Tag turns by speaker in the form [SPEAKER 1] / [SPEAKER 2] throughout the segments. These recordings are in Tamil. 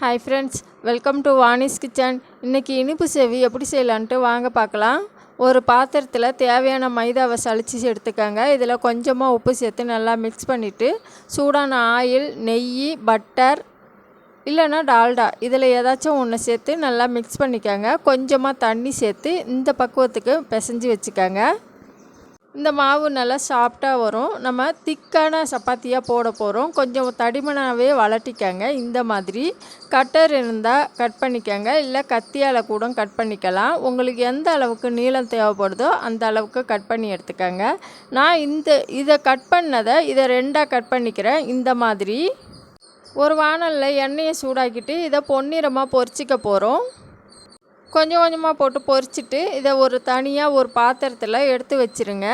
[SPEAKER 1] Hi friends welcome to Vani's kitchen இன்றைக்கி இனிப்பு சேவி எப்படி செய்யலான்ட்டு வாங்க பார்க்கலாம். ஒரு பாத்திரத்தில் தேவையான மைதாவை சளிச்சு எடுத்துக்கோங்க. இதில் கொஞ்சமாக உப்பு சேர்த்து நல்லா மிக்ஸ் பண்ணிவிட்டு சூடான ஆயில் நெய் பட்டர் இல்லைன்னா டால்டா இதில் ஏதாச்சும் ஒன்று சேர்த்து நல்லா மிக்ஸ் பண்ணிக்கோங்க. கொஞ்சமாக தண்ணி சேர்த்து இந்த பக்குவத்துக்கு பிசைஞ்சு வச்சுக்கோங்க. இந்த மாவு நல்லா சாஃப்டாக வரும். நம்ம திக்கான சப்பாத்தியாக போட போகிறோம் கொஞ்சம் தடிமனாகவே வளட்டிக்கங்க இந்த மாதிரி கட்டர் இருந்தால் கட் பண்ணிக்கங்க. இல்லை கத்தியால் கூட கட் பண்ணிக்கலாம். உங்களுக்கு எந்த அளவுக்கு நீளம் தேவைப்படுதோ அந்த அளவுக்கு கட் பண்ணி எடுத்துக்கோங்க. நான் இந்த இதை கட் பண்ணதை இதை ரெண்டாக கட் பண்ணிக்கிறேன். இந்த மாதிரி. ஒரு வானலில் எண்ணெயை சூடாக்கிட்டு இதை பொன்னிறமாக பொரிச்சிக்க போகிறோம் கொஞ்சம் கொஞ்சமாக போட்டு பொரிச்சிட்டு இதை ஒரு தனியாக ஒரு பாத்திரத்தில் எடுத்து வச்சிருங்க.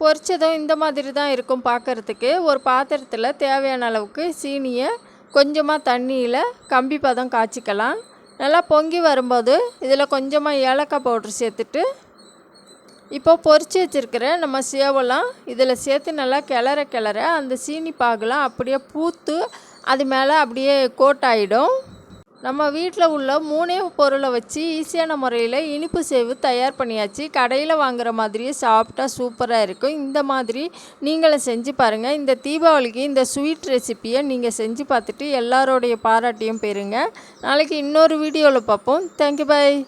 [SPEAKER 1] பொரிச்சதும் இந்த மாதிரி தான் இருக்கும் பார்க்குறதுக்கு ஒரு பாத்திரத்தில் தேவையான அளவுக்கு சீனியை கொஞ்சமாக தண்ணியில் கம்பி பதம் காய்ச்சிக்கலாம். நல்லா பொங்கி வரும்போது இதில் கொஞ்சமாக ஏலக்காய் பவுட்ரு சேர்த்துட்டு இப்போ பொரிச்சு வச்சுருக்கிற நம்ம சேவலாம் இதில் சேர்த்து நல்லா கிளற கிளற அந்த சீனி பாகுலாம் அப்படியே பூத்து அது மேலே அப்படியே கோட் ஆகிடும் நம்ம வீட்டில் உள்ள மூணே பொருளை வச்சு ஈஸியான முறையில் இனிப்பு சேவு தயார் பண்ணியாச்சு. கடையில் வாங்குற மாதிரியே சாப்பிட்டா சூப்பராக இருக்கும். இந்த மாதிரி நீங்களும் செஞ்சு பாருங்கள் இந்த தீபாவளிக்கு இந்த ஸ்வீட் ரெசிப்பியை நீங்கள் செஞ்சு பார்த்துட்டு எல்லாரோடைய பாராட்டியும் பெறுங்க. நாளைக்கு இன்னொரு வீடியோவில் பார்ப்போம். Thank you bye